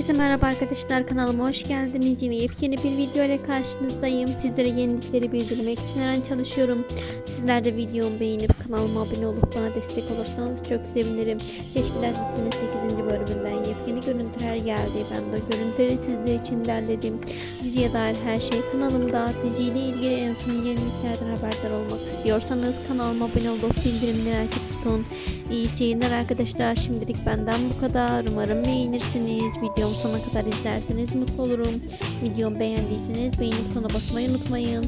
Herkese merhaba arkadaşlar kanalıma hoş geldiniz. Yine yepyeni bir video ile karşınızdayım. Sizlere yenilikleri bildirmek için her an çalışıyorum. Sizler de videomu beğenip kanalıma abone olup bana destek olursanız çok sevinirim. Teşkilat dizisinin 8. bölümünden yepyeni görüntüler geldi. Ben de görüntüleri sizler için derledim. Diziye dair her şey kanalımda. Diziyle son yeniliklerden haberdar olmak istiyorsanız kanalıma abone olup bildirimleri açık tutun. İyi seyirler arkadaşlar. Şimdilik benden bu kadar. Umarım beğenirsiniz. Videomu sona kadar izlerseniz mutlu olurum. Videomu beğendiyseniz beğeni butonuna basmayı unutmayın.